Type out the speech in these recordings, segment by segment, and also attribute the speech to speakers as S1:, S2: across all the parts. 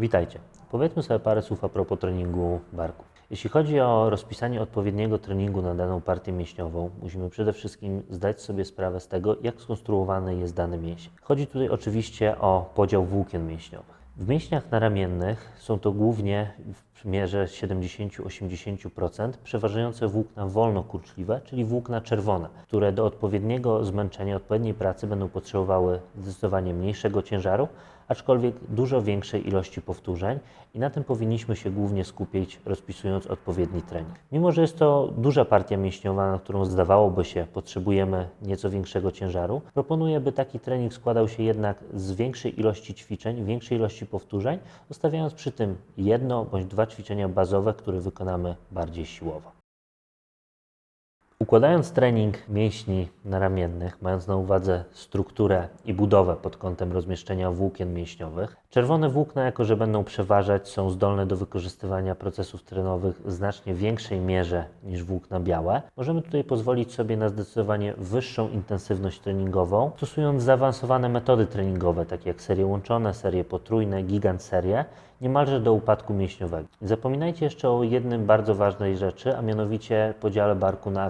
S1: Witajcie. Powiedzmy sobie parę słów a propos treningu barku. Jeśli chodzi o rozpisanie odpowiedniego treningu na daną partię mięśniową, musimy przede wszystkim zdać sobie sprawę z tego, jak skonstruowany jest dany mięsień. Chodzi tutaj oczywiście o podział włókien mięśniowych. W mięśniach naramiennych są to głównie w mierze 70-80% przeważające włókna wolnokurczliwe, czyli włókna czerwone, które do odpowiedniego zmęczenia, odpowiedniej pracy będą potrzebowały zdecydowanie mniejszego ciężaru, aczkolwiek dużo większej ilości powtórzeń i na tym powinniśmy się głównie skupić, rozpisując odpowiedni trening. Mimo, że jest to duża partia mięśniowa, na którą zdawałoby się potrzebujemy nieco większego ciężaru, proponuję, by taki trening składał się jednak z większej ilości ćwiczeń, większej ilości powtórzeń, zostawiając przy tym jedno bądź dwa ćwiczenia bazowe, które wykonamy bardziej siłowo. Układając trening mięśni naramiennych, mając na uwadze strukturę i budowę pod kątem rozmieszczenia włókien mięśniowych, czerwone włókna, jako że będą przeważać, są zdolne do wykorzystywania procesów trenowych w znacznie większej mierze niż włókna białe. Możemy tutaj pozwolić sobie na zdecydowanie wyższą intensywność treningową, stosując zaawansowane metody treningowe, takie jak serie łączone, serie potrójne, gigant serie, niemalże do upadku mięśniowego. Zapominajcie jeszcze o jednym bardzo ważnej rzeczy, a mianowicie podziale barku na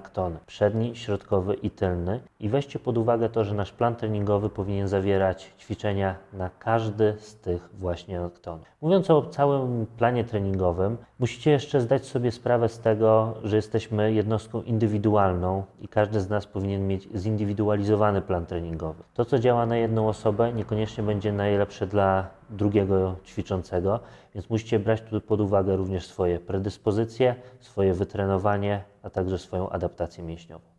S1: Przedni, środkowy i tylny. I weźcie pod uwagę to, że nasz plan treningowy powinien zawierać ćwiczenia na każdy z tych właśnie aktonów. Mówiąc o całym planie treningowym, musicie jeszcze zdać sobie sprawę z tego, że jesteśmy jednostką indywidualną i każdy z nas powinien mieć zindywidualizowany plan treningowy. To, co działa na jedną osobę, niekoniecznie będzie najlepsze dla drugiego ćwiczącego, więc musicie brać tu pod uwagę również swoje predyspozycje, swoje wytrenowanie, a także swoją adaptację mięśniową.